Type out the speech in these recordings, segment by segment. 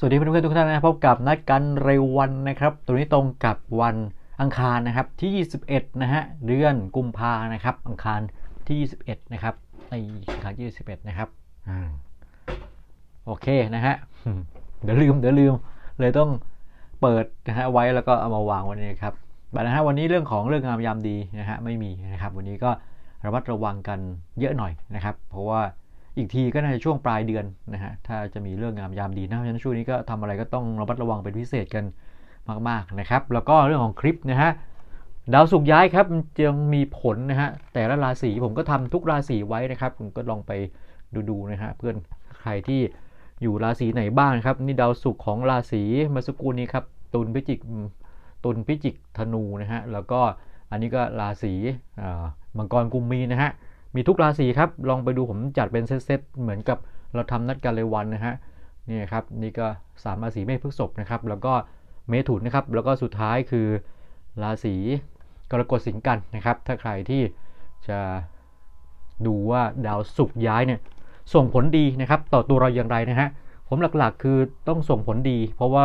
สวัสดีเพื่อนๆทุกท่านนะครับพบกับนัดกันเร็ววันนะครับ ตัวนี้ตรงกับวันอังคารนะครับที่ 21 นะฮะเดือนกุมภานะครับ อังคารที่ 21 นะครับในอังคารที่21 นะครับอโอเคนะฮะเดี๋ยวลืมเดี๋ยวลืมเลยต้องเปิดนะฮะไว้แล้วก็เอามาวางไว้นี่ครับบัดนะฮะวันนี้เรื่องของเรื่องงามยามดีนะฮะไม่มีนะครับ วันนี้ก็ระมัดระวังกันเยอะหน่อยนะครับ เพราะว่า อีกทีก็น่าจะช่วงปลายเดือนนะฮะถ้าจะมีเรื่องงามยามดีนะเพราะฉะนั้นช่วงนี้ก็ทำอะไรก็ต้องระมัดระวังเป็นพิเศษกันมากๆนะครับ แล้วก็เรื่องของคลิปนะฮะดาวสุกย้ายครับยังมีผลนะฮะแต่ละราศีผมก็ทำทุกราศีไว้นะครับคุณก็ลองไปดูๆนะฮะเพื่อนใครที่อยู่ราศีไหนบ้างครับนี่ดาวศุกของราศีเมื่อสักครู่นี้ครับตุลพิจิกตุลพิจิกธนูนะฮะแล้วก็อันนี้ก็ราศีมังกรกุมมีนะฮะ มีทุกราศีครับ ลองไปดูผมจัดเป็นเซตๆเหมือนกับเราทำนัดกันเลยวันนะฮะนี่ครับนี่ก็สามราศีเมษพฤษภนะครับ แล้วก็เมถุนนะครับ แล้วก็สุดท้ายคือราศีกรกฎสิงห์กันนะครับ ถ้าใครที่จะดูว่าดาวศุกร์ย้ายเนี่ยส่งผลดีนะครับ ต่อตัวเราอย่างไรนะฮะผมหลักๆคือต้องส่งผลดี เพราะว่า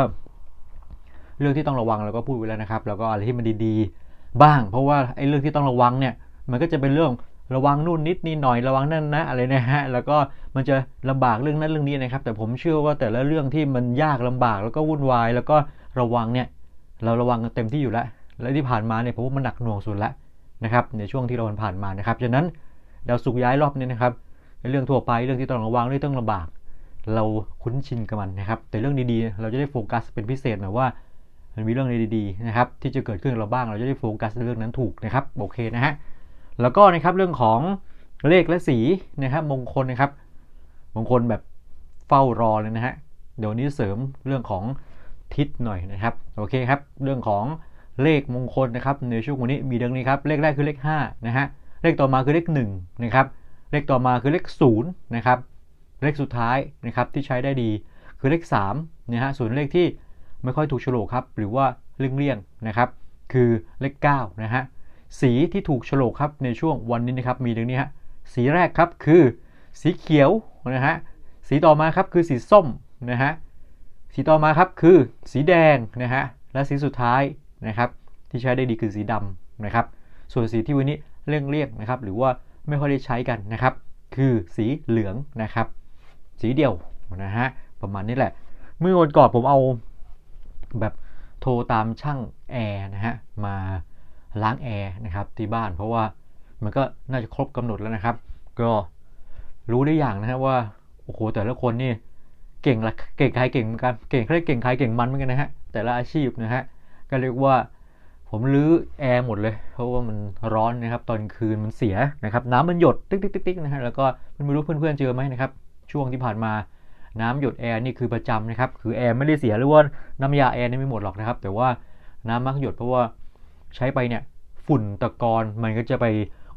เรื่องที่ต้องระวังเราก็พูดไว้แล้วนะครับ แล้วก็อะไรที่มันดีๆ บ้าง เพราะว่าไอ้เรื่องที่ต้องระวังเนี่ยมันก็จะเป็นเรื่อง ระวังนู่นนิดนี่หน่อยระวังนั่นนะอะไรนะฮะแล้วก็มันจะลำบากเรื่องนั้นเรื่องนี้นะครับ แต่ผมเชื่อว่าแต่ละเรื่องที่มันยากลำบากแล้วก็วุ่นวาย แล้วก็ระวังเนี่ยเราระวังเต็มที่อยู่แล้ว และที่ผ่านมาเนี่ยผมว่ามันหนักหน่วงสุดแล้วนะครับในช่วงที่เราผ่านมานะครับฉะนั้นดาวสุกย้ายรอบนี้นะครับเรื่องทั่วไปเรื่องที่ต้องระวังเรื่องต้องลำบาก เราคุ้นชินกับมันนะครับ แต่เรื่องดีๆ เราจะได้โฟกัสเป็นพิเศษหน่อยว่ามันมีเรื่องดีๆนะครับที่จะเกิดขึ้นกับเราบ้างเราจะได้โฟกัสในเรื่องนั้นถูกนะครับโอเคนะฮะ แล้วก็นะครับเรื่องของเลขและสีนะครับมงคลนะครับ มงคลแบบเฝ้ารอเลยนะฮะเดี๋ยวนี้เสริมเรื่องของทิศหน่อยนะครับโอเคครับ เรื่องของเลขมงคลนะครับในช่วงวันนี้มีดังนี้ครับเลขแรกคือเลข5นะฮะเลขต่อมาคือเลข1นะครับเลขต่อมาคือเลข0นะครับเลขสุดท้ายนะครับที่ใช้ได้ดีคือเลข3นะฮะส่วนเลขที่ไม่ค่อยถูกโฉลกครับ หรือว่าเลี่ยงๆนะครับ คือเลข9นะฮะ สีที่ถูกโฉลกครับในช่วงวันนี้นะครับมีดังนี้ฮะสีแรกครับคือ สีเขียวนะฮะสีต่อมาครับคือสีส้มนะฮะสีต่อมาครับคือสีแดงนะฮะและสีสุดท้ายนะครับที่ใช้ได้ดีคือสีดำนะครับ ส่วนสีที่วันนี้เลี่ยงๆนะครับ หรือว่าไม่ค่อยได้ใช้กันนะครับ คือสีเหลืองนะครับ สีเดียวนะฮะประมาณนี้แหละ เมื่อวันก่อนผมเอาแบบโทรตามช่างแอร์นะฮะมา ล้างแอร์นะครับที่บ้าน เพราะว่ามันก็น่าจะครบกำหนดแล้วนะครับ ก็รู้ได้อย่างนะฮะว่าโอ้โหแต่ละคนนี่เก่งละเก่งใครเก่งเหมือนกันเก่งใครเก่งใครเก่งมันเหมือนกันนะฮะแต่ละอาชีพนะฮะก็เรียกว่าผมรื้อแอร์หมดเลย เพราะว่ามันร้อนนะครับ ตอนคืนมันเสียนะครับ น้ำมันหยดติ๊กติ๊กติ๊กนะฮะแล้วก็ไม่รู้เพื่อนๆเจอไหมนะครับ ช่วงที่ผ่านมาน้ำหยดแอร์นี่คือประจำนะครับ คือแอร์ไม่ได้เสียหรือว่าน้ำยาแอร์นี่ไม่หมดหรอกนะครับ แต่ว่าน้ำมักหยดเพราะว่า ใช้ไปเนี่ยฝุ่นตะกอนมันก็จะไป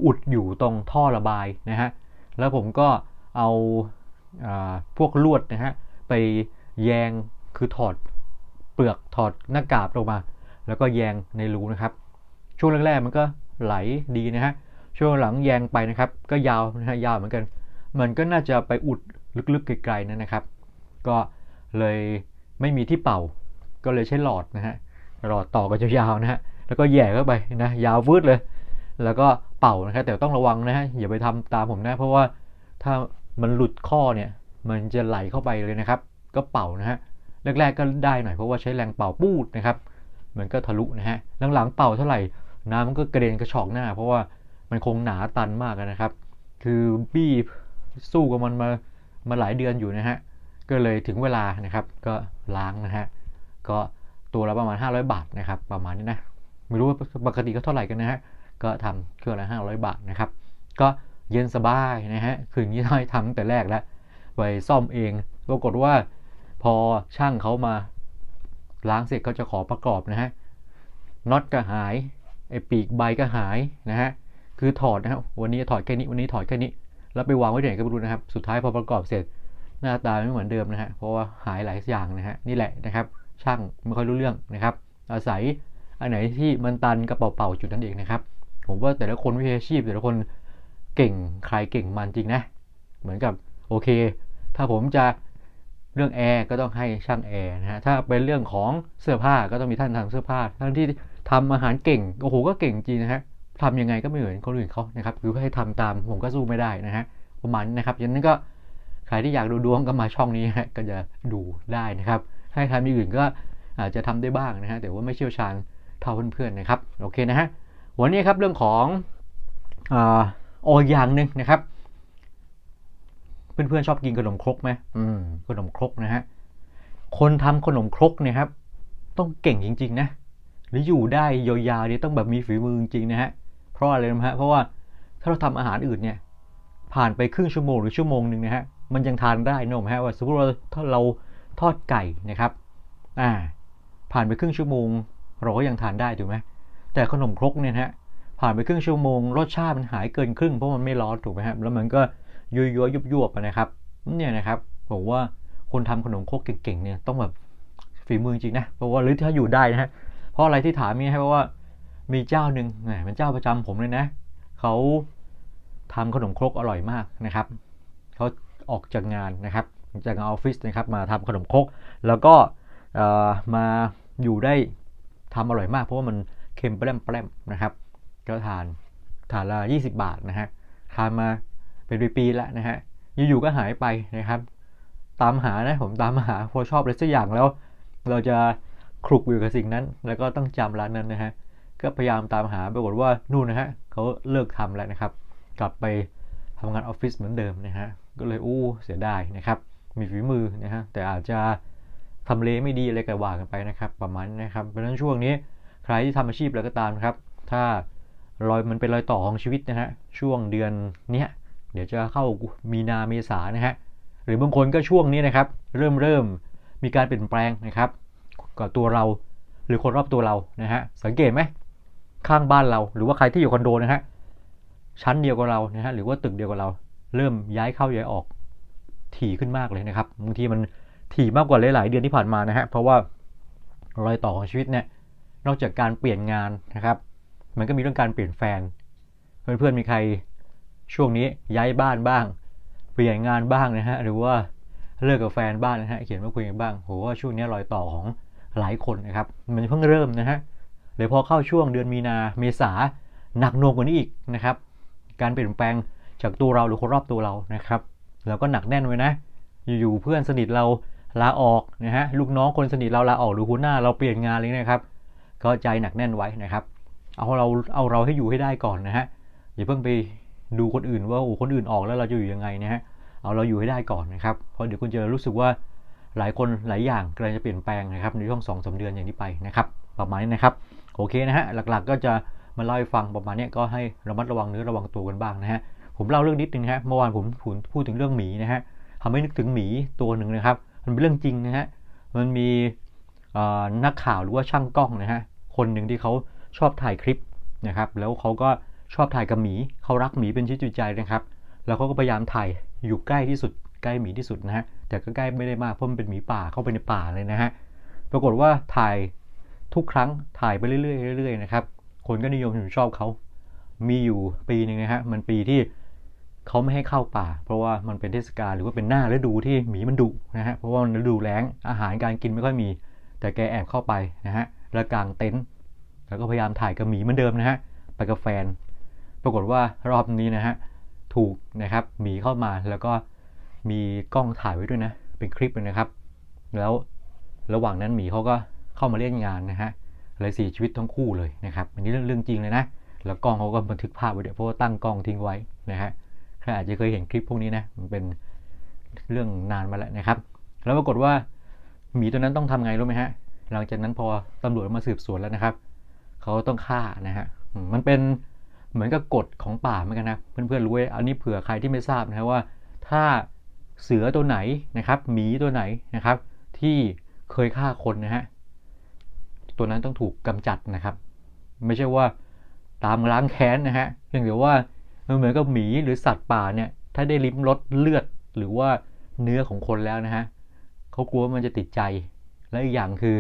อุดอยู่ตรงท่อระบายนะฮะ แล้วผมก็เอาอาพวกลวดนะฮะไปแยงคือถอดเปลือกถอดหน้ากากลงมา แล้วก็แยงในรูนะครับ ช่วงแรกๆมันก็ไหลดีนะฮะ ช่วงหลังแยงไปนะครับ ก็ยาวนะฮะยาวเหมือนกัน มันก็น่าจะไปอุดลึกๆไกลๆนั่นนะครับ ก็เลยไม่มีที่เป่า ก็เลยใช้หลอดนะฮะ หลอดต่อกันยาวนะฮะ แล้วก็แย่เข้าไปนะยาววืดเลย แล้วก็เป่านะครับแต่ต้องระวังนะฮะอย่าไปทำตามผมนะ เพราะว่าถ้ามันหลุดข้อเนี่ยมันจะไหลเข้าไปเลยนะครับ ก็เป่านะฮะแรกๆก็ได้หน่อยเพราะว่าใช้แรงเป่าปูดนะครับมันก็ทะลุนะฮะหลังๆเป่าเท่าไหร่น้ำมันก็กระเด็นกระชอกหน้า เพราะว่ามันคงหนาตันมากนะครับ คือบี้สู้กับมันมามาหลายเดือนอยู่นะฮะก็เลยถึงเวลานะครับก็ล้างนะฮะก็ตัวละประมาณ 500 บาทนะครับ ประมาณนี้นะ ไม่รู้ว่าปกติก็เท่าไหร่กันนะฮะ ก็ทำเครื่องละ500บาทนะครับ ก็เย็นสบายนะฮะ คืออย่างนี้ต้องทำแต่แรกแล้วไปซ่อมเอง ปรากฏว่าพอช่างเขามาล้างเสร็จเขาจะขอประกอบนะฮะ น็อตก็หาย ไอ้ปีกใบก็หายนะฮะ คือถอดนะครับวันนี้ถอดแค่นี้ วันนี้ถอดแค่นี้ แล้วไปวางไว้ไหนก็ไม่รู้นะครับ สุดท้ายพอประกอบเสร็จหน้าตาไม่เหมือนเดิมนะฮะ เพราะว่าหายหลายอย่างนะฮะ นี่แหละนะครับ ช่างไม่ค่อยรู้เรื่องนะครับ อาศัย อันไหนที่มันตันกระเป๋าๆจุดนั้นเองนะครับ ผมว่าแต่ละคนวิชาชีพ แต่ละคนเก่งใครเก่งมันจริงนะ เหมือนกับโอเค ถ้าผมจะเรื่องแอร์ก็ต้องให้ช่างแอร์นะฮะ ถ้าเป็นเรื่องของเสื้อผ้าก็ต้องมีท่านทำเสื้อผ้า ท่านที่ทำอาหารเก่ง โอ้โห ก็เก่งจริงนะฮะทำยังไงก็ไม่เหมือนคนอื่นเขานะครับ คือให้ทำตามผมก็สู้ไม่ได้นะฮะ ประมาณนี้นะครับฉะนั้นก็ใครที่อยากดูดวงก็มาช่องนี้ฮะ ก็จะดูได้นะครับ ให้ทำอย่างอื่นก็อาจจะทำได้บ้างนะฮะ แต่ว่าไม่เชี่ยวชาญ เท่าเพื่อนๆนะครับโอเคนะฮะวันนี้ครับเรื่องของอ่าโออย่างหนึ่งนะครับ เพื่อนๆชอบกินขนมครกไหมอืมขนมครกนะฮะคนทำขนมครกเนี่ยครับ ต้องเก่งจริง ๆ นะ หรืออยู่ได้ยาวๆเนี่ยต้องแบบมีฝีมือจริงๆนะฮะเพราะอะไรนะฮะเพราะว่าถ้าเราทำอาหารอื่นเนี่ย ผ่านไปครึ่งชั่วโมงหรือชั่วโมงหนึ่งนะฮะมันยังทานได้นะผมฮะว่าสมมติว่าถ้าเราทอดไก่นะครับ อ่า ผ่านไปครึ่งชั่วโมง เราก็ยังทานได้ถูกไหมแต่ขนมครกเนี่ยฮะผ่านไปครึ่งชั่วโมงรสชาติมันหายเกินครึ่งเพราะมันไม่ร้อนถูกไหมครับแล้วมันก็ยัวยัวยุบยุบๆนะครับเนี่ยนะครับผมว่าคนทำขนมครกเก่งๆเนี่ยต้องแบบฝีมือจริงนะเพราะว่าหรือถ้าอยู่ได้นะฮะเพราะอะไรที่ถามนี่ให้เพราะว่ามีเจ้าหนึ่งแหมเป็นเจ้าประจำผมเลยนะเขาทำขนมครกอร่อยมากนะครับเขาออกจากงานนะครับจากงานออฟฟิศนะครับมาทำขนมครกแล้วก็มาอยู่ได้ ทำอร่อยมากเพราะว่ามันเค็มแปร่มแปร่มๆนะครับ ก็ทานทานละ20 บาทนะฮะทานมาเป็นปีๆแล้วนะฮะอยู่ๆก็หายไปนะครับ ตามหานะผมตามหาพอชอบอะไรสักอย่างแล้ว เราจะคลุกอยู่กับสิ่งนั้น แล้วก็ต้องจำร้านนั้นนะฮะก็พยายามตามหาปรากฏว่านู่นนะฮะเขาเลิกทำแล้วนะครับ กลับไปทำงานออฟฟิศเหมือนเดิมนะฮะก็เลยอู้เสียดายนะครับ มีฝีมือนะฮะแต่อาจจะ ทำเลไม่ดีอะไรก็ว่ากันไปนะครับ ประมาณนะครับ เพราะฉะนั้นช่วงนี้ใครที่ทำอาชีพอะไรก็ตามครับ ถ้ารอยมันเป็นรอยต่อของชีวิตนะฮะ ช่วงเดือนเนี้ยเดี๋ยวจะเข้ามีนาเมษานะฮะ หรือบางคนก็ช่วงนี้นะครับ เริ่มเริ่มมีการเปลี่ยนแปลงนะครับกับตัวเราหรือคนรอบตัวเรานะฮะ สังเกตไหมข้างบ้านเรา หรือว่าใครที่อยู่คอนโดนะฮะ ชั้นเดียวกับเรานะฮะ หรือว่าตึกเดียวกับเรา เริ่มย้ายเข้าย้ายออกถี่ขึ้นมากเลยนะครับ บางทีมัน ถี่มากกว่าหลาย ๆ เดือนที่ผ่านมานะฮะเพราะว่ารอยต่อของชีวิตเนี่ยนอกจากการเปลี่ยนงานนะครับ มันก็มีเรื่องการเปลี่ยนแฟน เพื่อน ๆ มีใครช่วงนี้ย้ายบ้านบ้าง เปลี่ยนงานบ้างนะฮะหรือว่าเลิกกับแฟนบ้างนะฮะเขียนมาคุยกันบ้างโหว่าช่วงนี้รอยต่อของหลายคนนะครับมันเพิ่งเริ่มนะฮะเดี๋ยวพอเข้าช่วงเดือนมีนาเมษาหนักหน่วงกว่านี้อีกนะครับ การเปลี่ยนแปลงจากตัวเราหรือคนรอบตัวเรานะครับ แล้วก็หนักแน่นไว้นะ อยู่ๆเพื่อนสนิทเรา ลาออกนะฮะลูกน้องคนสนิทเราลาออกหรือหัวหน้าเราเปลี่ยนงานเลยนะครับก็ใจหนักแน่นไว้นะครับ เอาเราเอาเราให้อยู่ให้ได้ก่อนนะฮะอย่าเพิ่งไปดูคนอื่นว่าโอ้คนอื่นออกแล้วเราจะอยู่ยังไงนะฮะเอาเราอยู่ให้ได้ก่อนนะครับเพราะเดี๋ยวคุณจะรู้สึกว่าหลายคนหลายอย่างกำลังจะเปลี่ยนแปลงนะครับในช่วงสองสาเดือนอย่างนี้ไปนะครับประมาณนี้นะครับโอเคนะฮะหลักๆก็จะมาเล่าให้ฟังประมาณนี้ก็ให้ระมัดระวังเนื้อระวังตัวกันบ้างนะฮะผมเล่าเรื่องนิดนึงนะฮะเมื่อวานผมพูดถึงเรื่องหมีนะฮะทำให้นึกถึงหมีตัวหนึ่งนะครับ มันเป็นเรื่องจริงนะฮะมันมีนักข่าวหรือว่าช่างกล้องนะฮะคนหนึ่งที่เขาชอบถ่ายคลิปนะครับแล้วเขาก็ชอบถ่ายกับหมีเขารักหมีเป็นชีวิตจิตใจนะครับ แล้วเขาก็พยายามถ่ายอยู่ใกล้ที่สุดใกล้หมีที่สุดนะฮะแต่ก็ใกล้ไม่ได้มากเพราะมันเป็นหมีป่าเข้าไปในป่าเลยนะฮะปรากฏว่าถ่ายทุกครั้งถ่ายไปเรื่อยๆเรื่อยๆนะครับคนก็นิยมชอบเขามีอยู่ปีหนึ่งนะฮะมันปีที่ เขาไม่ให้เข้าป่า เพราะว่ามันเป็นเทศกาลหรือว่าเป็นหน้าฤดูที่หมีมันดุนะฮะเพราะว่ามันฤดูแล้งอาหารการกินไม่ค่อยมี แต่แกแอบเข้าไปนะฮะแล้วกางเต็นท์แล้วก็พยายามถ่ายกับหมีเหมือนเดิมนะฮะไปกับแฟน ปรากฏว่ารอบนี้นะฮะถูกนะครับหมีเข้ามาแล้วก็มีกล้องถ่ายไว้ด้วยนะ เป็นคลิปเลยนะครับ แล้วระหว่างนั้นหมีเขาก็เข้ามาเล่นงานนะฮะเลยเสียชีวิตทั้งคู่เลยนะครับ อันนี้เรื่องจริงเลยนะ แล้วกล้องเขาก็บันทึกภาพไว้ด้วยเพราะว่าตั้งกล้องทิ้งไว้นะฮะ อาจจะเคยเห็นคลิปพวกนี้นะ มันเป็นเรื่องนานมาแล้วนะครับ แล้วปรากฏว่าหมีตัวนั้นต้องทำไงรู้ไหมฮะ หลังจากนั้นพอตำรวจมาสืบสวนแล้วนะครับ เขาต้องฆ่านะฮะ มันเป็นเหมือนกับกฎของป่าเหมือนกันนะ เพื่อนๆรู้ไว้อันนี้เผื่อใครที่ไม่ทราบนะว่า ถ้าเสือตัวไหนนะครับ หมีตัวไหนนะครับ ที่เคยฆ่าคนนะฮะ ตัวนั้นต้องถูกกำจัดนะครับ ไม่ใช่ว่าตามล้างแค้นนะฮะ เพียงแต่ว่า มันเหมือนกับหมีหรือสัตว์ป่าเนี่ยถ้าได้ลิ้มรสเลือดหรือว่าเนื้อของคนแล้วนะฮะเขากลัวว่ามันจะติดใจ และอีกอย่างคือ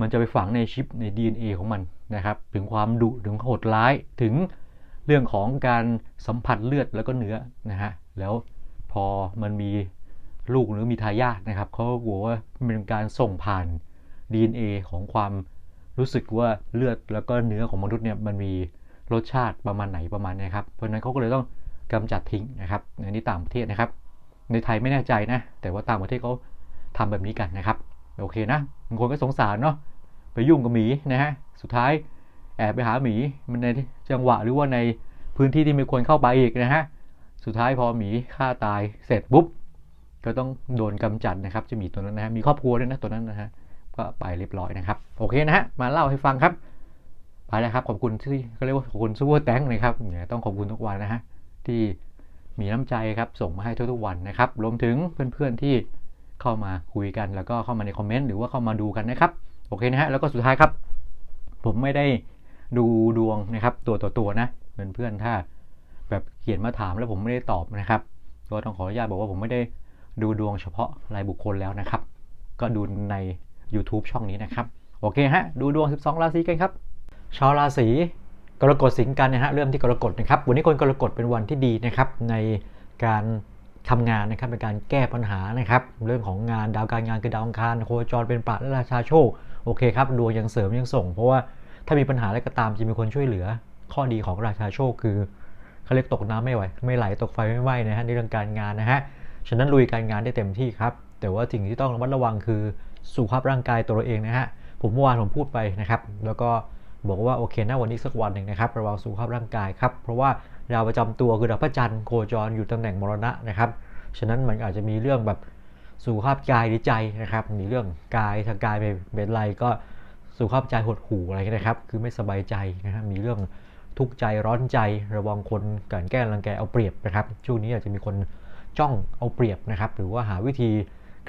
มันจะไปฝังในชิปใน DNA ของมันนะครับ ถึงความดุถึงโหดร้ายถึงเรื่องของการสัมผัสเลือดแล้วก็เนื้อนะฮะแล้วพอมันมีลูกหรือมีทายาทนะครับเขาก็กลัวว่าเป็นการส่งผ่าน DNA ของความรู้สึกว่าเลือดแล้วก็เนื้อของมนุษย์เนี่ยมันมี รสชาติประมาณไหนประมาณนี้ครับ เพราะนั้นเขาก็เลยต้องกำจัดทิ้งนะครับในนี้ต่างประเทศนะครับ ในไทยไม่แน่ใจนะ แต่ว่าต่างประเทศเขาทำแบบนี้กันนะครับ โอเคนะบางคนก็สงสารเนาะไปยุ่งกับหมีนะฮะสุดท้ายแอบไปหาหมีมันในจังหวะหรือว่าในพื้นที่ที่ไม่ควรเข้าไปอีกนะฮะสุดท้ายพอหมีฆ่าตายเสร็จปุ๊บก็ต้องโดนกำจัดนะครับจะมีตัวนั้นนะฮะมีครอบครัวด้วยนะตัวนั้นนะฮะก็ไปเรียบร้อยนะครับ โอเคนะฮะมาเล่าให้ฟังครับ ไปแล้วครับ ขอบคุณที่เขาเรียกว่าขอบคุณซูเปอร์แตงนะครับเนี่ยต้องขอบคุณทุกวันนะฮะที่มีน้ำใจครับส่งมาให้ทุกๆวันนะครับ รวมถึงเพื่อนๆที่เข้ามาคุยกันแล้วก็เข้ามาในคอมเมนต์หรือว่าเข้ามาดูกันนะครับ โอเคนะฮะแล้วก็สุดท้ายครับ ผมไม่ได้ดูดวงนะครับ ตัวต่อตัวนะเพื่อนๆถ้า แบบเขียนมาถามแล้วผมไม่ได้ตอบนะครับก็ต้องขออนุญาตบอกว่าผมไม่ได้ดูดวงเฉพาะรายบุคคลแล้วนะครับ ก็ดูใน YouTube ช่องนี้นะครับ โอเคฮะ ดูดวง 12 ราศีกันครับ ชาวราศีกรกฎสิงกันนะฮะเริ่มที่กรกฎนะครับ วันนี้คนกรกฎเป็นวันที่ดีนะครับในการทำงานนะครับเป็นการแก้ปัญหานะครับ เรื่องของงานดาวการงานคือดาวอังคารโคจรเป็นปราและราชาโชคโอเคครับดวงยังเสริมยังส่ง เพราะว่าถ้ามีปัญหาอะไรก็ตามจะมีคนช่วยเหลือ ข้อดีของราชาโชคคือเขาเรียกตกน้ำไม่ไหวไม่ไหลตกไฟไม่ไหวนะฮะในเรื่องการงานนะฮะฉะนั้นลุยการงานได้เต็มที่ครับ แต่ว่าสิ่งที่ต้องระมัดระวังคือสุขภาพร่างกายตัวเองนะฮะผมเมื่อวานผมพูดไปนะครับ แล้วก็ บอกว่าโอเคนะวันนี้สักวันหนึ่งนะครับระวังสุขภาพร่างกายครับ เพราะว่าดาวประจำตัวคือดาวพระจันทร์โคจรอยู่ตำแหน่งมรณะนะครับ ฉะนั้นมันอาจจะมีเรื่องแบบสุขภาพกายหรือใจนะครับ มีเรื่องกายทางกายเป็นไรก็สุขภาพใจหดหู่อะไรนะครับ คือไม่สบายใจนะครับมีเรื่องทุกข์ใจร้อนใจระวังคนกันแกล้งรังแกเอาเปรียบนะครับ ช่วงนี้อาจจะมีคนจ้องเอาเปรียบนะครับ หรือว่าหาวิธี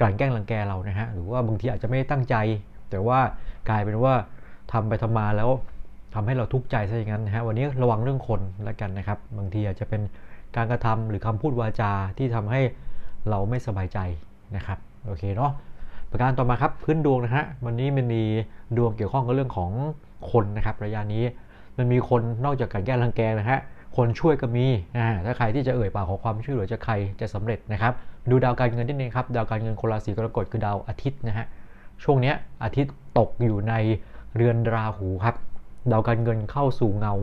กลั่นแกล้งรังแกเรานะฮะหรือว่าบางทีอาจจะไม่ได้ตั้งใจ แต่ว่ากลายเป็นว่า ทำไปทำมาแล้วทำให้เราทุกข์ใจซะอย่างนั้นนะฮะวันนี้ระวังเรื่องคนแล้วกันนะครับ บางทีอาจจะเป็นการกระทำหรือคำพูดวาจาที่ทำให้เราไม่สบายใจนะครับโอเคเนาะประการต่อมาครับพื้นดวงนะฮะวันนี้มันมีดวงเกี่ยวข้องกับเรื่องของคนนะครับ ระยะนี้มันมีคนนอกจากการแก้รังแกนะฮะคนช่วยก็มีนะถ้าใครที่จะเอ่ยปากขอความช่วยเหลือจะใครจะสำเร็จนะครับ ดูดาวการเงินนิดนึงครับ ดาวการเงินคนราศีกรกฎคือดาวอาทิตย์นะฮะช่วงนี้อาทิตย์ตกอยู่ใน เรือนราหูครับดาวการเงินเข้าสู่เงา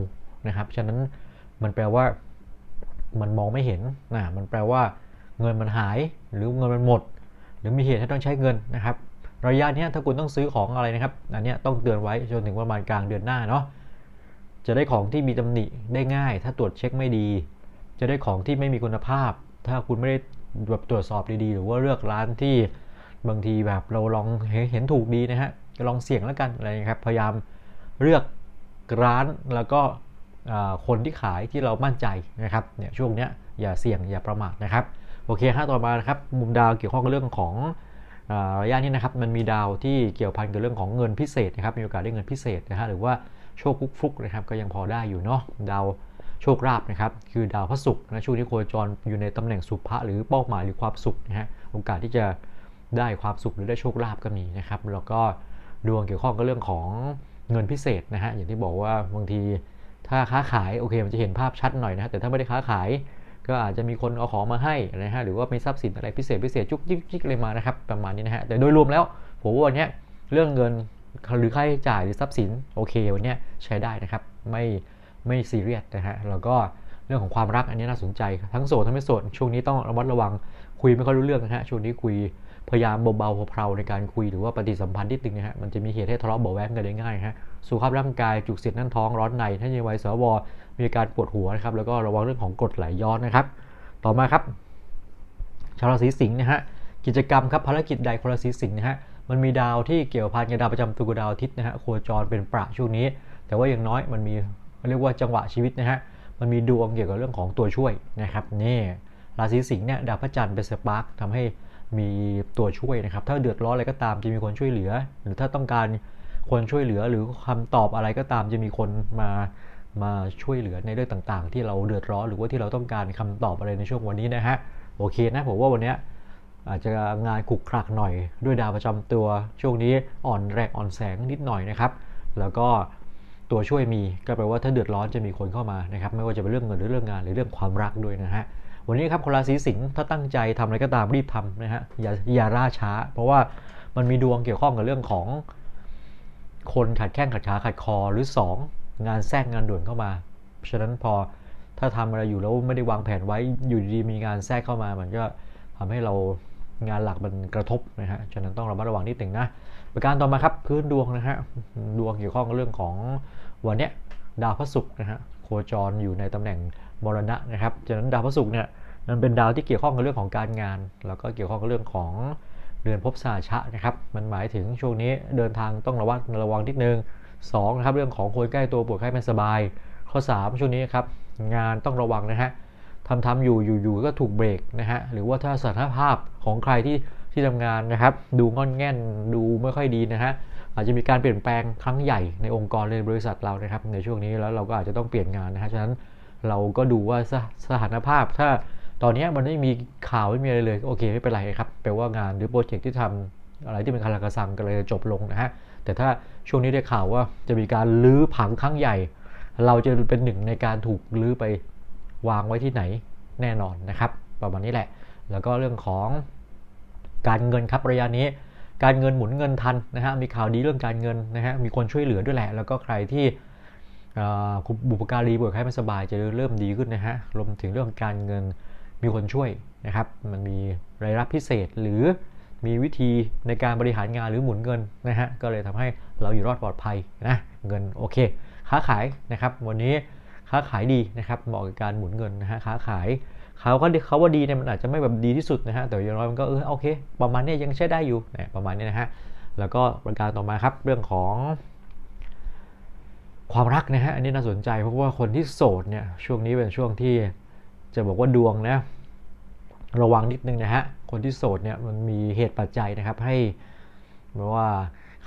นะครับฉะนั้นมันแปลว่ามันมองไม่เห็นนะมันแปลว่าเงินมันหายหรือเงินมันหมด หรือมีเหตุให้ต้องใช้เงินนะครับระยะนี้ถ้าคุณต้องซื้อของอะไรนะครับอันนี้ต้องเตือนไว้จนถึงประมาณกลางเดือนหน้าเนาะจะได้ของที่มีตำหนิได้ง่าย ถ้าตรวจเช็คไม่ดี จะได้ของที่ไม่มีคุณภาพ ถ้าคุณไม่ได้แบบตรวจสอบดีๆ หรือว่าเลือกร้านที่บางทีแบบเราลองเห็นถูกดีนะฮะ ลองเสี่ยงแล้วกันอะไรครับพยายามเลือกร้านแล้วก็คนที่ขายที่เรามั่นใจนะครับเนี่ยช่วงเนี้ยอย่าเสี่ยงอย่าประมาทนะครับโอเคฮะต่อมานะครับมุมดาวเกี่ยวข้องกับเรื่องของระยะนี้นะครับมันมีดาวที่เกี่ยวพันกับเรื่องของเงินพิเศษนะครับมีโอกาสได้เงินพิเศษนะฮะหรือว่าโชคฟุกๆนะครับก็ยังพอได้อยู่เนาะดาวโชคลาภนะครับคือดาวพระศุกร์นะช่วงนี้โคจรอยู่ในตำแหน่งสุภะหรือเป้าหมายหรือความสุขนะฮะโอกาสที่จะได้ความสุขหรือได้โชคลาภก็มีนะครับ แล้วก็ ดวงเกี่ยวข้องกับเรื่องของเงินพิเศษนะฮะอย่างที่บอกว่าบางทีถ้าค้าขายโอเคมันจะเห็นภาพชัดหน่อยนะแต่ถ้าไม่ได้ค้าขายก็อาจจะมีคนเอาของมาให้นะฮะหรือว่ามีทรัพย์สินอะไรพิเศษพิเศษจุกจิกจิกเลยมานะครับประมาณนี้นะฮะแต่โดยรวมแล้วผมว่าวันนี้เรื่องเงินหรือค่าใช้จ่ายหรือทรัพย์สินโอเควันนี้ใช้ได้นะครับไม่ไม่ซีเรียสนะฮะแล้วก็เรื่องของความรักอันนี้น่าสนใจ ทั้งโสดทั้งไม่โสดช่วงนี้ต้องระมัดระวังคุยไม่ค่อยรู้เรื่องนะฮะช่วงนี้คุย พยายามเบาๆเพลาในการคุยหรือว่าปฏิสัมพันธ์ที่ตึงนะฮะมันจะมีเหตุให้ทะเลาะเบาแวงกันได้ง่ายฮะสุขภาพร่างกายจุกเสียดนั่นท้องร้อนในถ้าในวัยสวมีอาการปวดหัวนะครับแล้วก็ระวังเรื่องของกรดไหลย้อนนะครับ ต่อมาครับ ชาวราศีสิงห์นะฮะกิจกรรมครับภารกิจใดคนราศีสิงห์นะฮะมันมีดาวที่เกี่ยวพันกับดาวประจำตัวดาวอาทิตย์นะฮะโคจรเป็นประช่วงนี้ แต่ว่าอย่างน้อยมันมีเรียกว่าจังหวะชีวิตนะฮะมันมีดวงเกี่ยวกับเรื่องของตัวช่วยนะครับนี่ราศีสิงห์เนี่ยดาวพระจันทร์เป็นสปาร์กทำให้ มีตัวช่วยนะครับ ถ้าเดือดร้อนอะไรก็ตามจะมีคนช่วยเหลือ หรือถ้าต้องการคนช่วยเหลือหรือคำตอบอะไรก็ตามจะมีคนมามาช่วยเหลือในเรื่องต่างๆ ที่เราเดือดร้อนหรือว่าที่เราต้องการคำตอบอะไรในช่วงวันนี้นะฮะโอเคนะผมว่าวันนี้อาจจะงานขุกคลักหน่อยด้วยดาวประจำตัวช่วงนี้อ่อนแรงอ่อนแสงนิดหน่อยนะครับ แล้วก็ตัวช่วยมีก็แปลว่าถ้าเดือดร้อนจะมีคนเข้ามานะครับ ไม่ว่าจะเป็นเรื่องเงินหรือเรื่องงานหรือเรื่องความรักด้วยนะฮะ วันนี้ครับคนราศีสิงห์ถ้าตั้งใจทำอะไรก็ตามรีบทำนะฮะอย่าอย่าล่าช้า เพราะว่ามันมีดวงเกี่ยวข้องกับเรื่องของคนขัดแข้งขัดขาขัดคอหรือ 2 งานแทรกงานด่วนเข้ามา ฉะนั้นพอถ้าทำอะไรอยู่แล้วไม่ได้วางแผนไว้อยู่ดีมีงานแทรกเข้ามา มันก็ทำให้เรางานหลักมันกระทบนะฮะ ฉะนั้นต้องระมัดระวังนิดหนึ่งนะ ประการต่อมาครับพื้นดวงนะฮะ ดวงเกี่ยวข้องกับเรื่องของวันนี้ดาวพระศุกร์นะฮะโคจรอยู่ในตำแหน่ง มรณะนะครับฉะนั้นดาวพระศุกร์เนี่ยมันเป็นดาวที่เกี่ยวข้องกับเรื่องของการงาน แล้วก็เกี่ยวข้องกับเรื่องของเดือนภพสาชะนะครับ มันหมายถึงช่วงนี้เดินทางต้องระวังระวังนิดนึง2นะครับเรื่องของคนใกล้ตัวปวดไข้ไม่สบาย ข้อ 3 ช่วงนี้ครับงานต้องระวังนะฮะทำทำอยู่อยู่อยู่ก็ถูกเบรกนะฮะหรือว่าถ้าสถานภาพของใครที่ที่ทำงานนะครับ ดูงอนแง่นดูไม่ค่อยดีนะฮะอาจจะมีการเปลี่ยนแปลงครั้งใหญ่ในองค์กรในบริษัทเรานะครับในช่วงนี้แล้วเราก็อาจจะต้องเปลี่ยนงานนะฮะฉะนั้น เราก็ดูว่าสสถานภาพ ถ้าตอนนี้มันไม่มีข่าวไม่มีอะไรเลยโอเคไม่เป็นไรครับแปลว่างานหรือโปรเจกต์ที่ทำอะไรที่เป็นคาราคาซังก็เลยจะจบลงนะฮะแต่ถ้าช่วงนี้ได้ข่าวว่าจะมีการลื้อผังครั้งใหญ่ เราจะเป็นหนึ่งในการถูกลื้อไปวางไว้ที่ไหนแน่นอนนะครับ ประมาณนี้แหละ แล้วก็เรื่องของการเงินครับระยะนี้การเงินหมุนเงินทันนะฮะมีข่าวดีเรื่องการเงินนะฮะมีคนช่วยเหลือด้วยแหละ แล้วก็ใครที่ บุปการีป่วยไข้ไม่สบายจะเริ่มดีขึ้นนะฮะรวมถึงเรื่องการเงินมีคนช่วยนะครับ มันมีรายรับพิเศษหรือมีวิธีในการบริหารงานหรือหมุนเงินนะฮะก็เลยทำให้เราอยู่รอดปลอดภัยนะเงินโอเคค้าขายนะครับ วันนี้ค้าขายดีนะครับเหมาะกับการหมุนเงินนะฮะค้าขายเขาก็เขาว่าดีเนี่ยมันอาจจะไม่แบบดีที่สุดนะฮะแต่อย่างน้อยมันก็เออโอเค ประมาณนี้ยังใช้ได้อยู่นะประมาณนี้นะฮะแล้วก็ประการต่อมาครับเรื่องของ ความรักนะฮะอันนี้น่าสนใจเพราะว่าคนที่โสดเนี่ยช่วงนี้เป็นช่วงที่จะบอกว่าดวงนะระวังนิดนึงนะฮะคนที่โสดเนี่ยมันมีเหตุปัจจัยนะครับให้แบบว่า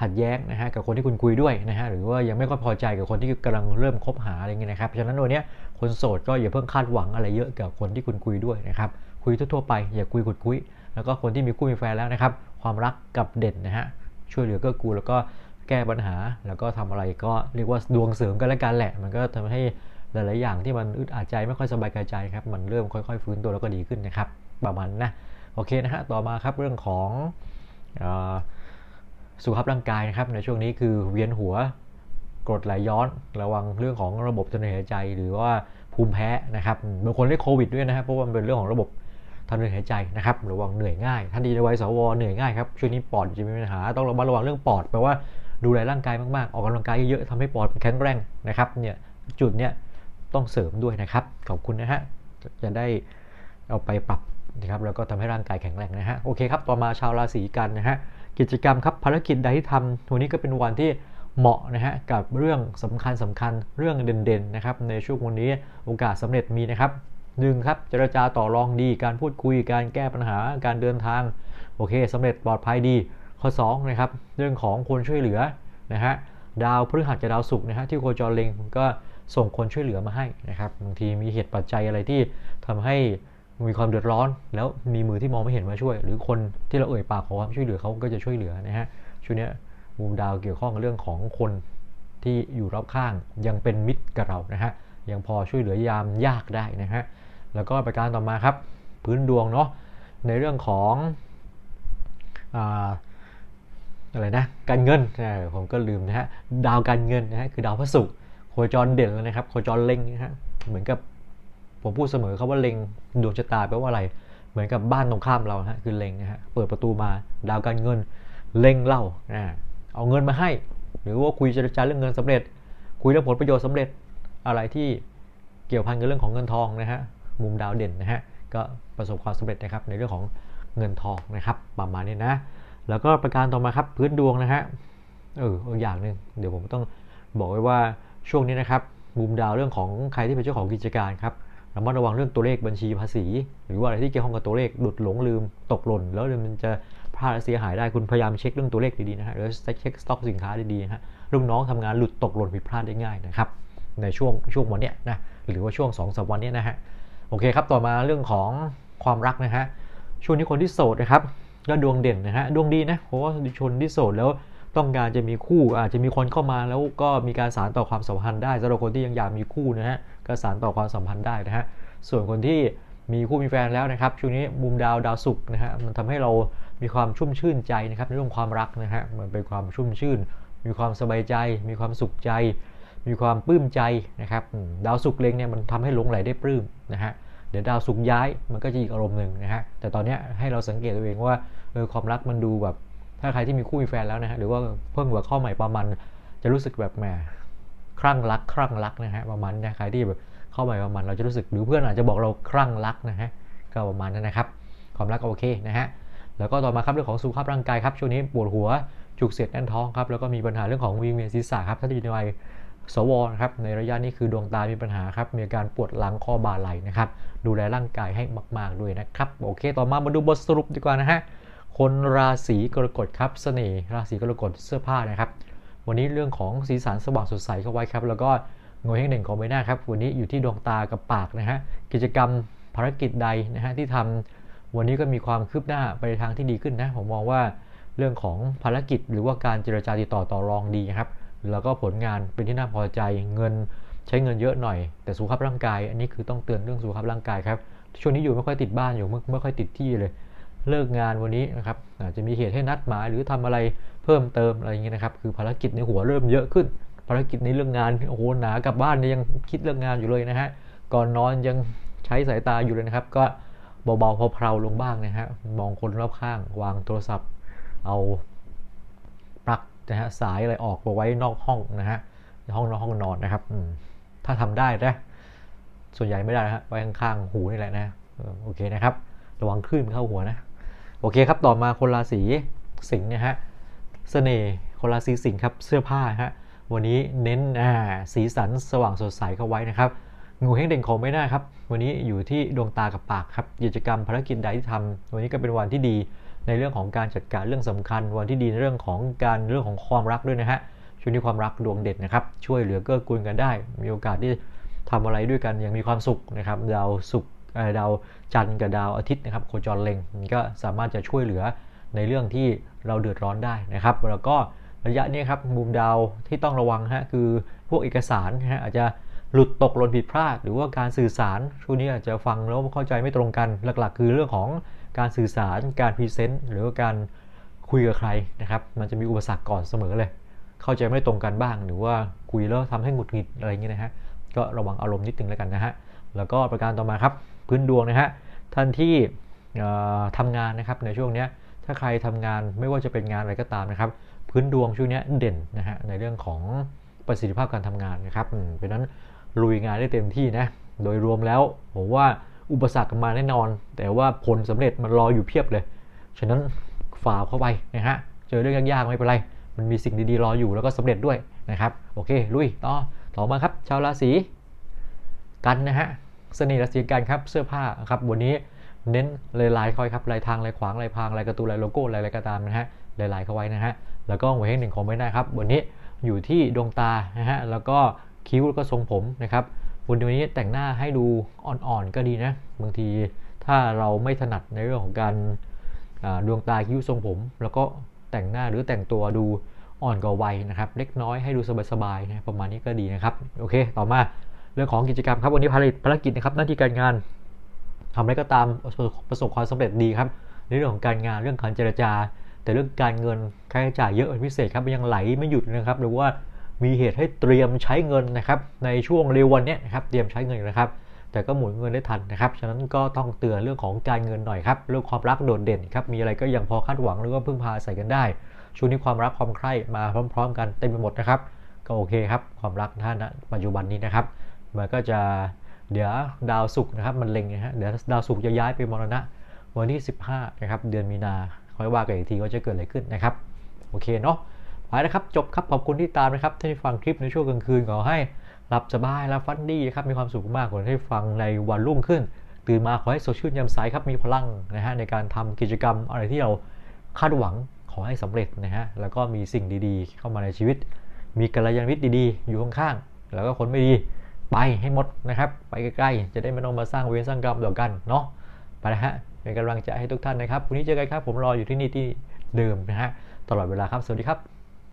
ขัดแย้งนะฮะกับคนที่คุณคุยด้วยนะฮะหรือว่ายังไม่ค่อยพอใจกับคนที่กำลังเริ่มคบหาอะไรเงี้ยนะครับฉะนั้นวันนี้คนโสดก็อย่าเพิ่งคาดหวังอะไรเยอะกับคนที่คุณคุยด้วยนะครับคุยทั่วๆไปอย่าคุยขุดคุย แล้วก็คนที่มีคู่มีแฟนแล้วนะครับความรักกับเด่นนะฮะช่วยเหลือก็กูแล้วก็ แก้ปัญหา แล้วก็ทำอะไรก็เรียกว่าดวงเสริมกันแล้วกันแหละ มันก็ทำให้หลาย ๆ อย่างที่มันอึดอัดใจไม่ค่อยสบายกายใจครับ มันเริ่มค่อย ๆ ฟื้นตัวแล้วก็ดีขึ้นนะครับ ประมาณนะ โอเคนะฮะ ต่อมาครับเรื่องของสุขภาพร่างกายนะครับ ในช่วงนี้คือเวียนหัวกรดไหลย้อน ระวังเรื่องของระบบทางเดินหายใจ หรือว่าภูมิแพ้นะครับ บางคนได้โควิดด้วยนะครับ เพราะว่ามันเป็นเรื่องของระบบทางเดินหายใจนะครับ ระวังเหนื่อยง่าย ท่านดีในวัยสวเหนื่อยง่ายครับ ช่วงนี้ปอดจะมีปัญหา ต้องระมัดระวังเรื่องปอด แปลว่า ดูแลร่างกายมากๆ ออกกำลังกายเยอะๆทำให้ปอดแข็งแรงนะครับเนี่ยจุดเนี้ยต้องเสริมด้วยนะครับ ขอบคุณนะฮะจะได้เอาไปปรับนะครับแล้วก็ทำให้ร่างกายแข็งแรงนะฮะโอเคครับต่อมาชาวราศีกันนะฮะกิจกรรมครับภารกิจใดที่ทำวันนี้ก็เป็นวันที่เหมาะนะฮะกับเรื่องสำคัญสำคัญเรื่องเด่นๆนะครับในช่วงวันนี้โอกาสสำเร็จมีนะครับหนึ่งครับเจรจาต่อรองดีการพูดคุยการแก้ปัญหาการเดินทางโอเคสำเร็จปลอดภัยดี ข้อ2นะครับเรื่องของคนช่วยเหลือนะฮะดาวพฤหัสกับดาวศุกร์นะฮะที่โคจรเล็งก็ส่งคนช่วยเหลือมาให้นะครับบางทีมีเหตุปัจจัยอะไรที่ทำให้มีความเดือดร้อน แล้วมีมือที่มองไม่เห็นมาช่วย หรือคนที่เราเอ่ยปากขอความช่วยเหลือเขาก็จะช่วยเหลือนะฮะช่วงนี้มุมดาวเกี่ยวข้องกับเรื่องของคนที่อยู่รอบข้างยังเป็นมิตรกับเรานะฮะยังพอช่วยเหลือยามยากได้นะฮะแล้วก็ประการต่อมาครับ พื้นดวงเนาะในเรื่องของอ อะไรนะการเงินผมก็ลืมนะฮะดาวการเงินนะฮะคือดาวพระศุกร์โคจรเด่นแล้วนะครับโคจรเล็งนะฮะเหมือนกับผมพูดเสมอเขาว่าเล็งดวงชะตาแปลว่าอะไร เหมือนกับบ้านตรงข้ามเราฮะคือเล็งนะฮะเปิดประตูมาดาวการเงินเล็งเล่านะเอาเงินมาให้ หรือว่าคุยเจรจาเรื่องเงินสำเร็จ คุยเรื่องผลประโยชน์สำเร็จอะไรที่เกี่ยวพันกับเรื่องของเงินทองนะฮะมุมดาวเด่นนะฮะก็ประสบความสำเร็จนะครับในเรื่องของเงินทองนะครับประมาณนี้นะ แล้วก็ประการต่อมาครับพื้นดวงนะฮะเอออย่างหนึ่งเดี๋ยวผมต้องบอกไว้ว่าช่วงนี้นะครับมุมดาวเรื่องของใครที่เป็นเจ้าของกิจการครับระมัดระวังเรื่องตัวเลขบัญชีภาษี หรือว่าอะไรที่เกี่ยวข้องกับตัวเลขหลุดหลงลืมตกหล่น แล้วมันจะพลาดเสียหายได้คุณพยายามเช็คเรื่องตัวเลขดีๆนะฮะหรือเช็คสต็อกสินค้าดีๆนะฮะลูกน้องทำงานหลุดตกหล่นผิดพลาดได้ง่ายนะครับในช่วงช่วงวันนี้นะหรือว่าช่วง2อสวันนี้นะฮะโอเคครับต่อมาเรื่องของความรักนะฮะช่วงนี้คนที่โสดนะครับ ก็ดวงเด่นนะฮะดวงดีนะเพราะว่าชนที่โสดแล้วต้องการจะมีคู่อาจจะมีคนเข้ามาแล้วก็มีการสารต่อความสัมพันธ์ได้สำหรับคนที่ยังอยากมีคู่นะฮะก็สารต่อความสัมพันธ์ได้นะฮะส่วนคนที่มีคู่มีแฟนแล้วนะครับช่วงนี้มุมดาวดาวศุกร์นะฮะมันทำให้เรามีความชุ่มชื่นใจนะครับในเรื่องความรักนะฮะมันเป็นความชุ่มชื่น มีความสบายใจ มีความสุขใจ มีความปลื้มใจนะครับดาวศุกร์เล็งเนี่ยมันทำให้หลงไหลได้ปลื้มนะฮะ เดี๋ยวดาวศุกย้ายมันก็จะอีกอารมณ์หนึ่งนะฮะแต่ตอนนี้ให้เราสังเกตตัวเองว่าเออความรักมันดูแบบ ถ้าใครที่มีคู่มีแฟนแล้วนะฮะหรือว่าเพิ่งแบบเข้าใหม่ประมาณจะรู้สึกแบบแหมคลั่งรักคลั่งรักนะฮะประมาณนะใครที่แบบเข้าใหม่ประมาณเราจะรู้สึกหรือเพื่อนอาจจะบอกเราคลั่งรักนะฮะก็ประมาณนั้นนะครับ ความรักก็โอเคนะฮะแล้วก็ต่อมาครับเรื่องของสุขภาพร่างกายครับช่วงนี้ปวดหัวจุกเสียดแน่นท้องครับแล้วก็มีปัญหาเรื่องของวิงเวียนศีรษะครับถ้าอยู่ในวัย สวนะครับในระยะนี้คือดวงตามีปัญหาครับมีอาการปวดหลังข้อบ่าไหล่นะครับดูแลร่างกายให้มาก ๆด้วยนะครับโอเค ต่อมามาดูบทสรุปดีกว่านะฮะคนราศีกรกฎครับเสน่ห์ราศีกรกฎเสื้อผ้านะครับวันนี้เรื่องของสีสันสว่างสดใสเข้าไว้ครับ แล้วก็งวยเฮงเด่งของใบหน้าครับวันนี้อยู่ที่ดวงตากับปากนะฮะกิจกรรมภารกิจใดนะฮะที่ทำวันนี้ก็มีความคืบหน้าไปในทางที่ดีขึ้นนะผมมองว่าเรื่องของภารกิจหรือว่าการเจรจาติดต่อต่อรองดีครับ แล้วก็ผลงานเป็นที่น่าพอใจเงินใช้เงินเยอะหน่อย แต่สุขภาพร่างกาย อันนี้คือต้องเตือนเรื่องสุขภาพร่างกายครับช่วงนี้อยู่ไม่ค่อยติดบ้านอยู่ไม่ไม่ค่อยติดที่เลย เลิกงานวันนี้นะครับอาจจะมีเหตุให้นัดหมายหรือทำอะไรเพิ่มเติมอะไรอย่างเงี้ยนะครับ คือภารกิจในหัวเริ่มเยอะขึ้น ภารกิจในเรื่องงานโอ้โหหนากลับบ้านเนี่ยยังคิดเรื่องงานอยู่เลยนะฮะก่อนนอนยังใช้สายตาอยู่เลยนะครับ ก็เบาๆเพลาๆลงบ้างนะฮะมองคนรอบข้าง วางโทรศัพท์ เอา นะฮะสายอะไรออกมาไว้นอกห้องนะฮะห้องนอกห้องนอนนะครับถ้าทำได้นะส่วนใหญ่ไม่ได้นะฮะไว้ข้างๆหูนี่แหละนะโอเคนะครับ ระวังคลื่นเข้าหัวนะ โอเคครับต่อมาคนราศีสิงห์นะฮะเสน่ห์คนราศีสิงห์ครับเสื้อผ้าฮะวันนี้เน้นอ่าสีสันสว่างสดใสเข้าไว้นะครับงูเฮงเด่งของไม่ได้ครับ วันนี้อยู่ที่ดวงตากับปากครับกิจกรรมภารกิจใดที่ทำวันนี้ก็เป็นวันที่ดี ในเรื่องของการจัดการเรื่องสำคัญ วันที่ดีในเรื่องของการเรื่องของความรักด้วยนะฮะช่วงนี้ความรักดวงเด่นนะครับ ช่วยเหลือเกื้อกูลกันได้ มีโอกาสที่ทำอะไรด้วยกันอย่างมีความสุขนะครับดาวสุขดาวจันทร์กับดาวอาทิตย์นะครับโคจรเล็งมันก็สามารถจะช่วยเหลือในเรื่องที่เราเดือดร้อนได้นะครับ แล้วก็ระยะนี้ครับมุมดาวที่ต้องระวังฮะคือพวกเอกสารฮะอาจจะหลุดตกหล่นผิดพลาด หรือว่าการสื่อสารช่วงนี้อาจจะฟังแล้วเข้าใจไม่ตรงกันหลักๆ คือเรื่องของ การสื่อสาร การพรีเซนต์ หรือว่าการคุยกับใครนะครับ มันจะมีอุปสรรคก่อนเสมอเลย เข้าใจไม่ตรงกันบ้าง หรือว่าคุยแล้วทำให้หงุดหงิดอะไรเงี้ยนะฮะ ก็ระวังอารมณ์นิดนึงแล้วกันนะฮะ แล้วก็ประการต่อมาครับ พื้นดวงนะฮะ ท่านที่เอ่อทำงานนะครับในช่วงเนี้ยถ้าใครทำงานไม่ว่าจะเป็นงานอะไรก็ตามนะครับ พื้นดวงช่วงเนี้ยเด่นนะฮะ ในเรื่องของประสิทธิภาพการทำงานนะครับเพราะนั้นลุยงานได้เต็มที่นะ โดยรวมแล้วผมว่า อุปสรรคมาแน่นอน แต่ว่าผลสำเร็จมันรออยู่เพียบเลย ฉะนั้นฝ่าเข้าไปนะฮะ เจอเรื่องยากๆไม่เป็นไร มันมีสิ่งดีๆรออยู่แล้วก็สำเร็จด้วยนะครับ โอเค ลุย ต่อ ต่อมาครับ ชาวราศีกันนะฮะ เสน่ห์ราศีกันครับ เสื้อผ้าครับ วันนี้เน้นลายๆคอยครับ ลายทางลายขวางลายพรางลายการ์ตูนลายโลโก้ลายอะไรก็ตามนะฮะ ลายๆเข้าไว้นะฮะ แล้วก็หัวเฮงหนึ่งของไม่ได้ครับ วันนี้อยู่ที่ดวงตานะฮะ แล้วก็คิ้วแล้วก็ทรงผมนะครับ วันนี้แต่งหน้าให้ดูอ่อนๆก็ดีนะ บางทีถ้าเราไม่ถนัดในเรื่องของการดวงตาคิ้วทรงผม แล้วก็แต่งหน้าหรือแต่งตัวดูอ่อนกว่าวัยนะครับ เล็กน้อยให้ดูสบายๆนะประมาณนี้ก็ดีนะครับ โอเค ต่อมาเรื่องของกิจกรรมครับ วันนี้ภารกิจภารกิจนะครับหน้าที่การงานทำอะไรก็ตามประสบความสำเร็จดีครับในเรื่องของการงานเรื่องการเจรจา แต่เรื่องการเงินค่าใช้จ่ายเยอะเป็นพิเศษครับมันยังไหลไม่หยุดนะครับหรือว่า มีเหตุให้เตรียมใช้เงินนะครับในช่วงเร็ววันนี้นะครับเตรียมใช้เงินนะครับ แต่ก็หมุนเงินได้ทันนะครับฉะนั้นก็ต้องเตือนเรื่องของการเงินหน่อยครับเรื่องความรักโดดเด่นครับมีอะไรก็ยังพอคาดหวังหรือว่าพึ่งพาใส่กันได้ ช่วงนี้ความรักความใคร่มาพร้อม ๆ กันเต็มไปหมดนะครับก็โอเคครับความรักท่านณปัจจุบันนี้นะครับมันก็จะเดี๋ยวดาวศุกร์นะครับมันเล็งนะฮะเดี๋ยวดาวศุกร์จะย้ายไปมรณะวันที่ 15นะครับเดือนมีนาค่อยว่ากันอีกทีว่าจะเกิดอะไรขึ้นนะครับโอเคเนาะ ไปนะครับ จบครับ ขอบคุณที่ตามนะครับที่ฟังคลิปในช่วงกลางคืนขอให้หลับสบายแล้วฟันดีนะครับ มีความสุขมากกว่าที่ฟังในวันรุ่งขึ้น ตื่นมาขอให้สดชื่นแจ่มใสครับ มีพลังนะฮะในการทำกิจกรรมอะไรที่เราคาดหวังขอให้สำเร็จนะฮะ แล้วก็มีสิ่งดีๆ เข้ามาในชีวิต มีกัลยาณมิตรดีๆ อยู่ข้างๆ แล้วก็คนไม่ดีไปให้หมดนะครับ ไปใกล้ๆ จะได้ไม่ต้องมาสร้างเวรสร้างกรรมต่อกันเนาะ ไปนะฮะ เป็นกำลังใจให้ทุกท่านนะครับวันนี้เจอกันครับ ผมรออยู่ที่นี่ที่เดิมนะฮะ ตลอดเวลาครับ สวัสดีครับ